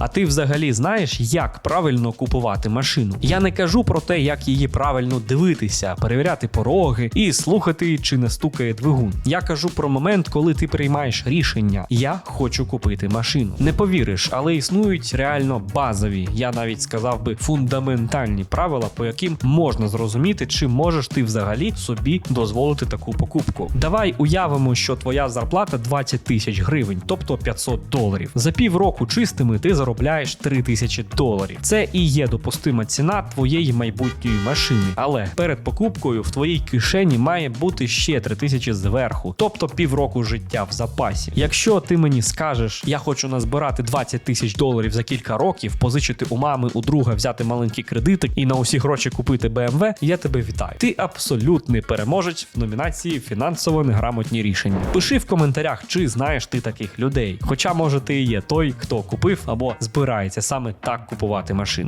А ти взагалі знаєш, як правильно купувати машину? Я не кажу про те, як її правильно дивитися, перевіряти пороги і слухати, чи не стукає двигун. Я кажу про момент, коли ти приймаєш рішення: я хочу купити машину. Не повіриш, але існують реально базові, я навіть сказав би фундаментальні правила, по яким можна зрозуміти, чи можеш ти взагалі собі дозволити таку покупку. Давай уявимо, що твоя зарплата 20 тисяч гривень, тобто 500 доларів. За півроку чистими ти заробляєш 3 тисячі доларів. Це і є допустима ціна твоєї майбутньої машини. Але перед покупкою в твоїй кишені має бути ще 3 тисячі зверху, тобто півроку життя в запасі. Якщо ти мені скажеш, я хочу назбирати 20 тисяч доларів за кілька років, позичити у мами, у друга, взяти маленький кредитик і на усі гроші купити BMW, я тебе вітаю. Ти абсолютний переможець в номінації фінансово неграмотні рішення. Пиши в коментарях, чи знаєш ти таких людей. Хоча, може, ти є той, хто купив або збирається саме так купувати машину.